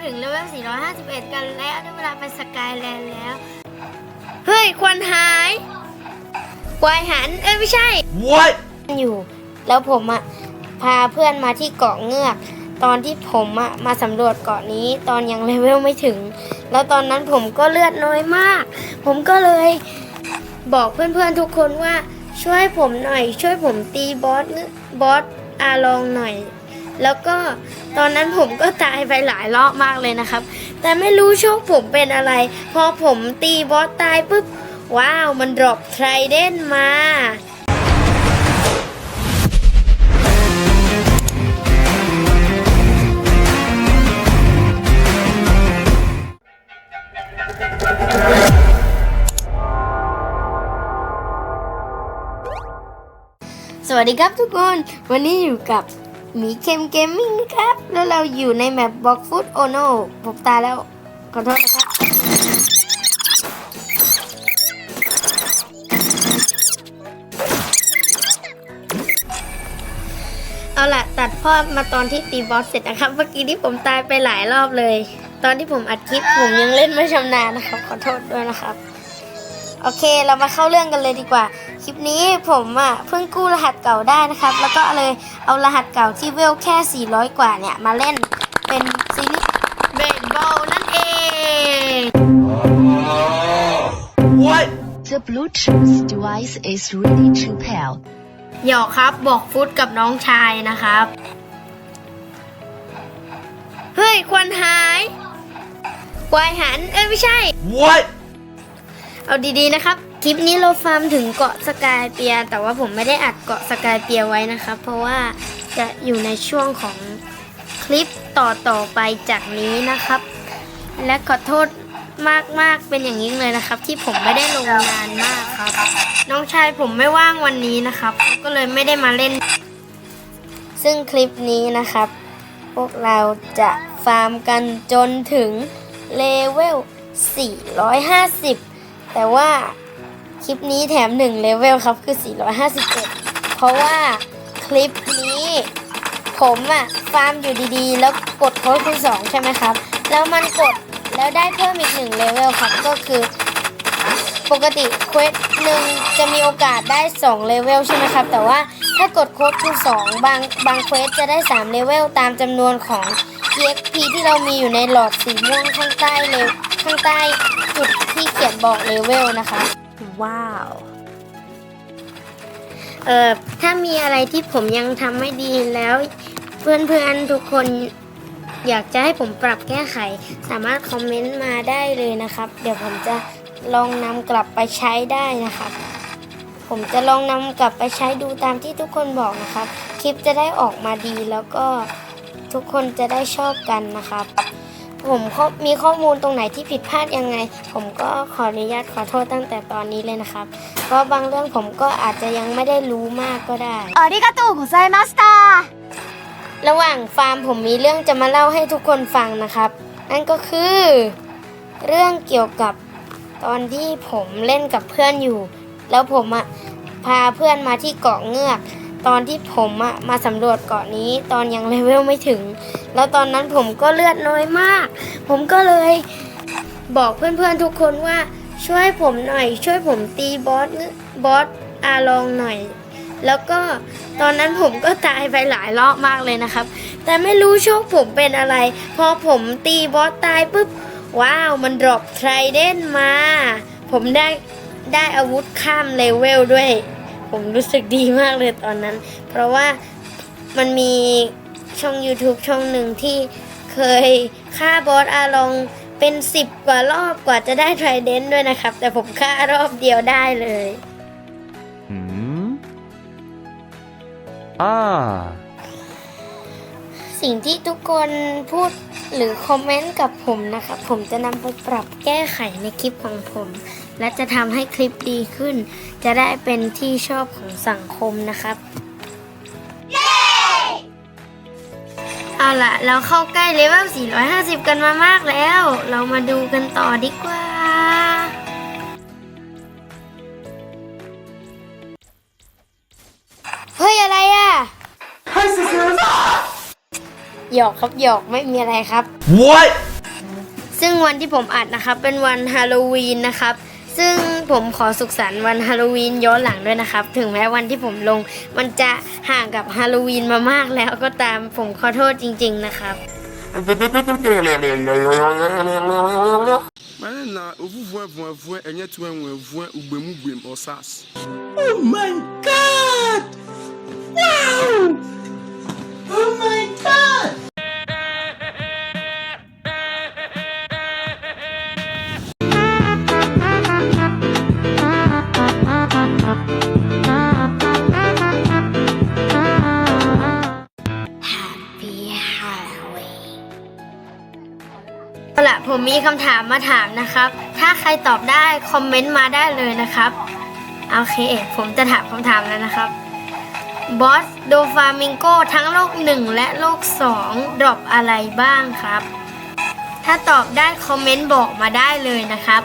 มาถึงเลเวล 451 กันแล้วได้เวลาไปสกายแลนด์แล้ว เฮ้ย ควันหายควายหัน เอ้ย ไม่ใช่ What? อยู่ แล้วผมอะพาเพื่อนมาที่เกาะเงือก ตอนที่ผมอะมาสำรวจเกาะนี้ ตอนยังเลเวลไม่ถึง แล้วตอนนั้นผมก็เลือดน้อยมาก ผมก็เลยบอกเพื่อนๆทุกคนว่าช่วยผมหน่อย ช่วยผมตีบอสเงืบอสอาลองหน่อย แล้วก็ตอนนั้นผมก็ตายไปหลายรอบมากเลยนะครับ แต่ไม่รู้โชคผมเป็นอะไร พอผมตีบอสตายปุ๊บ ว้าว มันดรอปไทรเดนมาสวัสดีครับทุกคน วันนี้อยู่กับ มีเคมเกมมิ่งนะครับ แล้วเราอยู่ในแมปบล็อกฟุตโอโน่ผมตายแล้ว ขอโทษนะครับ เอาล่ะ ตัดภาพมาตอนที่ตีบอสเสร็จนะครับ เมื่อกี้ที่ผมตายไปหลายรอบเลย ตอนที่ผมอัดคลิปผมยังเล่นไม่ชำนาญนะครับ ขอโทษด้วยนะครับ โอเค เรามาเข้าเรื่องกันเลยดีกว่า คลิปนี้ผมอะเพิ่งกู้รหัสเก่าได้นะครับ แล้วก็เลยเอารหัสเก่าที่เวลแค่ 400 กว่าเนี่ย มาเล่นเป็นซีรีส์เบสบอลนั่นเอง What? The Bluetooth device is ready to pair. หยอกครับบอกฟุตกับน้องชายนะครับ เฮ้ย ควันหายควายหัน เอ้ย ไม่ใช่ What? เอาดี ๆ นะครับ คลิปนี้เราฟาร์มถึงเกาะสกายเปีย แต่ว่าผมไม่ได้อัดเกาะสกายเปียไว้นะครับ เพราะว่าจะอยู่ในช่วงของคลิปต่อๆไปจากนี้นะครับ และขอโทษมากๆเป็นอย่างยิ่งเลยนะครับ ที่ผมไม่ได้ลงนานมากครับ น้องชายผมไม่ว่างวันนี้นะครับ ก็เลยไม่ได้มาเล่น ซึ่งคลิปนี้นะครับ พวกเราจะฟาร์มกันจนถึงเลเวล450 แต่ว่า คลิปนี้แถม1เลเวลครับคือ 451 เพราะว่าคลิปนี้ ผมอะฟาร์มอยู่ดีๆ แล้วกดโค้ดคูณ2ใช่ไหมครับ แล้วมันกดแล้วได้เพิ่มอีก1เลเวลครับก็คือปกติเควสหนึ่งจะมีโอกาสได้2เลเวลใช่ไหมครับ แต่ว่าถ้ากดโค้ดคูณ2บางบางเควสจะได้3เลเวลตามจำนวนของ EXP ที่เรามีอยู่ในหลอดสีม่วงข้างใต้เลยข้างใต้จุดที่เขียนบอกเลเวลนะคะ ว้าว เอ่อ ถ้ามีอะไรที่ผมยังทำไม่ดีแล้ว เพื่อนๆทุกคนอยากจะให้ผมปรับแก้ไข สามารถคอมเมนต์มาได้เลยนะครับ เดี๋ยวผมจะลองนำกลับไปใช้ได้นะครับ ผมจะลองนำกลับไปใช้ดูตามที่ทุกคนบอกนะครับ คลิปจะได้ออกมาดีแล้วก็ทุกคนจะได้ชอบกันนะครับ ผมมีข้อมูลตรงไหนที่ผิดพลาดยังไง ผมก็ขออนุญาตขอโทษตั้งแต่ตอนนี้เลยนะครับ เพราะบางเรื่องผมก็อาจจะยังไม่ได้รู้มากก็ได้อาริกาโตกุไซมาสตอระหว่างฟาร์มผมมีเรื่องจะมาเล่าให้ทุกคนฟังนะครับ นั่นก็คือ เรื่องเกี่ยวกับตอนที่ผมเล่นกับเพื่อนอยู่ แล้วผมอะพาเพื่อนมาที่เกาะเงือก ตอนที่ผมอะมาสำรวจเกาะนี้ ตอนยังเลเวลไม่ถึง แล้วตอนนั้นผมก็เลือดน้อยมาก ผมก็เลยบอกเพื่อนๆทุกคนว่าช่วยผมหน่อย ช่วยผมตีบอสบอสอาลองหน่อย แล้วก็ตอนนั้นผมก็ตายไปหลายรอบมากเลยนะครับ แต่ไม่รู้โชคผมเป็นอะไร พอผมตีบอสตายปุ๊บ ว้าวมันดรอปไทรเดนมา ผมได้ได้อาวุธข้ามเลเวลด้วย ผมรู้สึกดีมากเลยตอนนั้น เพราะว่ามันมี ช่อง YouTube ช่องหนึ่งที่เคยฆ่าบอสอาลองเป็นสิบกว่ารอบกว่าจะได้ไทรเดนด้วยนะครับ แต่ผมฆ่ารอบเดียวได้เลย Hmm? Ah. สิ่งที่ทุกคนพูดหรือคอมเมนต์กับผมนะครับ ผมจะนำไปปรับแก้ไขในคลิปของผม และจะทำให้คลิปดีขึ้น จะได้เป็นที่ชอบของสังคมนะครับ เอาล่ะเราเข้าใกล้เลเวล 450 กันมามากแล้ว เรามาดูกันต่อดีกว่า เฮ้ย อะไรอะหยอกครับหยอกไม่มีอะไรครับ What? ซึ่งวันที่ผมอัดนะครับ เป็นวันฮาโลวีนนะครับ ซึ่ง ผมขอสุขสันต์วันฮาโลวีนย้อนหลังด้วยนะครับ ถึงแม้วันที่ผมลง มันจะห่างกับฮาโลวีนมามากแล้วก็ตามผมขอโทษจริง ๆ นะครับ Mana na ovuvua vuavua ɛnyɛ to ɛnwɛvua ugbemu gbem ɔsas. Oh my god! ผมมีคำถามมาถามนะครับ ถ้าใครตอบได้คอมเมนต์มาได้เลยนะครับโอเค ผมจะถามคำถามแล้วนะครับบอสโดฟามิงโกทั้งโลก1และโลก2ดรอปอะไรบ้างครับ ถ้าตอบได้คอมเมนต์บอกมาได้เลยนะครับ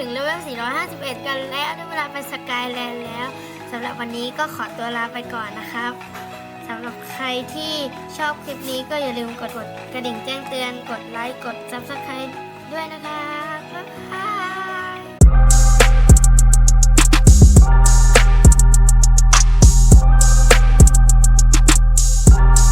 ถึงเลเวล 451 กันแล้วได้เวลาไปสกายแลนด์แล้วสำหรับวันนี้ก็ขอตัวลาไปก่อนนะครับสำหรับใครที่ชอบคลิปนี้ก็อย่าลืมกดกดกระดิ่งแจ้งเตือน กดไลค์ กด Subscribe ด้วยนะคะบ๊ายบาย